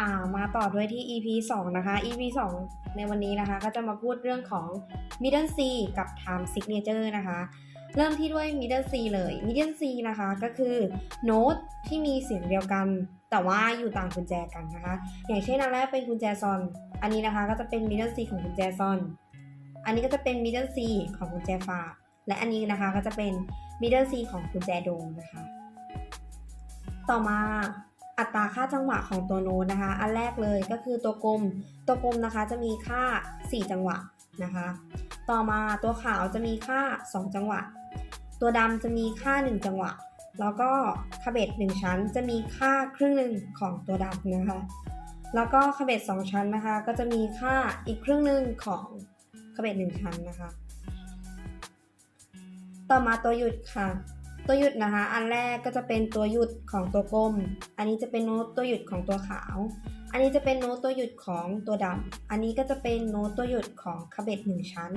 อ่ามาต่อด้วยที่ EP 2 นะคะ EP 2 ในวันนี้นะคะ ก็จะมาพูดเรื่องของ Middle C กับ Time Signature นะคะ เริ่มที่ด้วย Middle C เลย Middle C นะคะก็คือโน้ตที่มีเสียงเดียวกัน แต่ว่าอยู่ต่างกุญแจกันนะคะ อย่างเช่นอันแรกเป็นกุญแจซอน อันนี้นะคะก็จะเป็น Middle C ของกุญแจซอน อันนี้ก็จะเป็น Middle C ของกุญแจฝาและอันนี้นะคะก็จะเป็น Middle C ของกุญแจโดงนะคะ ต่อมา อัตราค่าจังหวะของตัวโน้ตนะคะ อันแรกเลยก็คือตัวกลม ตัวกลมนะคะจะมีค่า 4 จังหวะนะคะ ต่อมาตัวขาวจะมีค่า 2 จังหวะ ตัวดำจะมีค่า 1 จังหวะ แล้วก็คาเบต1ชั้นจะมีค่าครึ่งหนึ่งของตัวดำนะคะ แล้วก็คาเบต2ชั้นนะคะ ก็จะมีค่าอีกครึ่งหนึ่งของคาเบต1ชั้นนะคะ ต่อมาตัวหยุดค่ะ ตัวหยุดนะคะ อันแรกก็จะเป็นตัวหยุดของตัวกลม อันนี้จะเป็นโน้ตตัวหยุดของตัวขาว อันนี้จะเป็นโน้ตตัวหยุดของตัวดำอันนี้ก็จะเป็นโน้ตตัวหยุดของคาเบตหนึ่งชั้น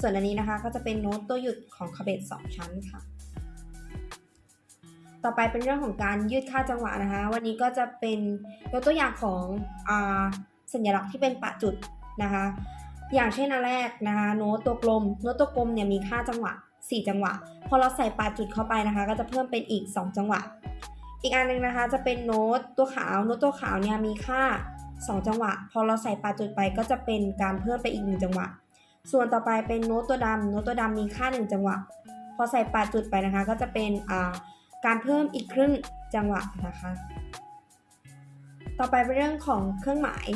ส่วนอันนี้นะคะก็จะเป็นโน้ตตัวหยุดของคาเบตสองชั้นค่ะ ต่อไปเป็นเรื่องของการยืดค่าจังหวะนะคะ วันนี้ก็จะเป็นยกตัวอย่างของอสัญลักษณ์ที่เป็นปะจุดนะคะ อย่างเช่นอันแรกนะคะ โน้ตตัวกลม โน้ตตัวกลมเนี่ยมีค่าจังหวะ 4 จังหวะ พอเราใส่ปลาจุดเข้าไปนะคะ ก็จะเพิ่มเป็นอีก 2 จังหวะ อีกอันหนึงนะคะ จะเป็นโน้ตตัวขาวโน้ตตัวขาวเนี่ยมีค่า 2 จังหวะ พอเราใส่ปลาจุดไปก็จะเป็นการเพิ่มไปอีก 1 จังหวะ ส่วนต่อไปเป็นโน้ตตัวดำโน้ตตัวดำมีค่า 1 จังหวะ พอใส่ปลาจุดไปนะคะ ก็จะเป็นการเพิ่มอีกครึ่งจังหวะนะคะ ต่อไปเป็นเรื่องของเครื่องหมาย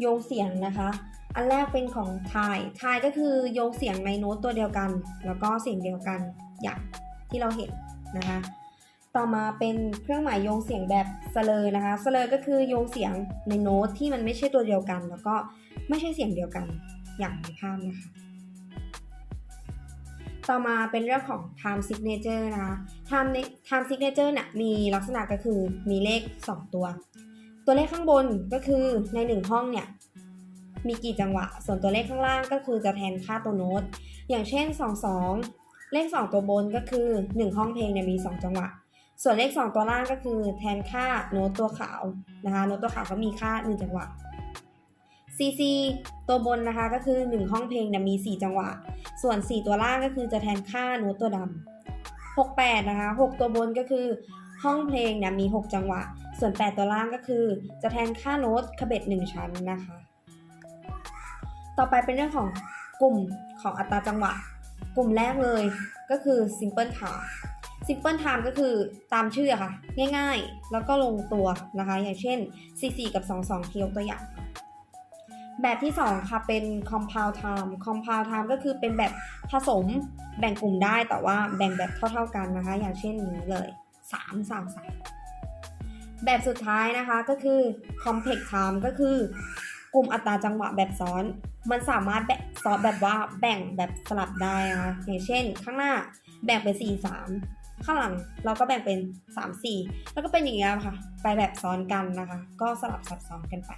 โยงเสียงนะคะ อันแรกเป็นของทายทายก็คือโยงเสียงในโน้ตตัวเดียวกัน แล้วก็เสียงเดียวกันอย่างที่เราเห็นนะคะ ต่อมาเป็นเครื่องหมายโยงเสียงแบบสเลอนะคะสเลอก็คือโยงเสียงในโน้ตที่มันไม่ใช่ตัวเดียวกัน แล้วก็ไม่ใช่เสียงเดียวกันอย่างในภาพนะคะ ต่อมาเป็นเรื่องของ time signature นะคะ time time signature เนี่ยมีลักษณะก็คือมีเลข 2 ตัว ตัวเลขข้างบนก็คือใน 1 ห้องเนี่ยมีกี่จังหวะ ส่วนตัวเลขข้างล่างก็คือจะแทนค่าตัวโน้ต อย่างเช่น 2 2 เลข 2 ตัวบนก็คือ 1 ห้องเพลงเนี่ยมี 2 จังหวะ ส่วนเลข 2 ตัวล่างก็คือแทนค่าโน้ตตัวขาวนะคะโน้ตตัวขาวก็มีค่า 1 จังหวะ CC ตัวบนนะคะก็คือ 1 ห้องเพลงเนี่ยมี 4 จังหวะ ส่วน 4 ตัวล่างก็คือจะแทนค่าโน้ตตัวดำ68 นะคะ 6 ตัวบนก็คือ ห้องเพลงเนี่ยมี 6 จังหวะ ส่วน 8 ตัวล่างก็คือ จะแทนค่าโน้ตคาเบต1ชั้นนะคะ ต่อไปเป็นเรื่องของกลุ่มของอัตราจังหวะ กลุ่มแรกเลยก็คือ simple time simple time ก็คือตามชื่ออะค่ะ ง่ายๆ แล้วก็ลงตัวนะคะ อย่างเช่น 44 กับ 22 ที่ยกตัวอย่างแบบที่ 2 ค่ะ เป็น compound time compound time ก็คือเป็นแบบผสมแบ่งกลุ่มได้แต่ว่าแบ่งแบบเท่า ๆกันนะคะ อย่างเช่นนี้เลย 3 3 3 แบบสุดท้ายนะคะก็คือ complex time ก็คือกลุ่มอัตราจังหวะแบบซ้อน มันสามารถแบบซ้อนแบบว่าแบ่งแบบสลับได้นะคะอย่างเช่น ข้างหน้าแบ่งเป็น 4 3 ข้างหลังเราก็แบ่งเป็น 3 4 แล้วก็เป็นอย่างเงี้ยค่ะ ไปแบบซ้อนกันนะคะ ก็สลับซับซ้อนกันไป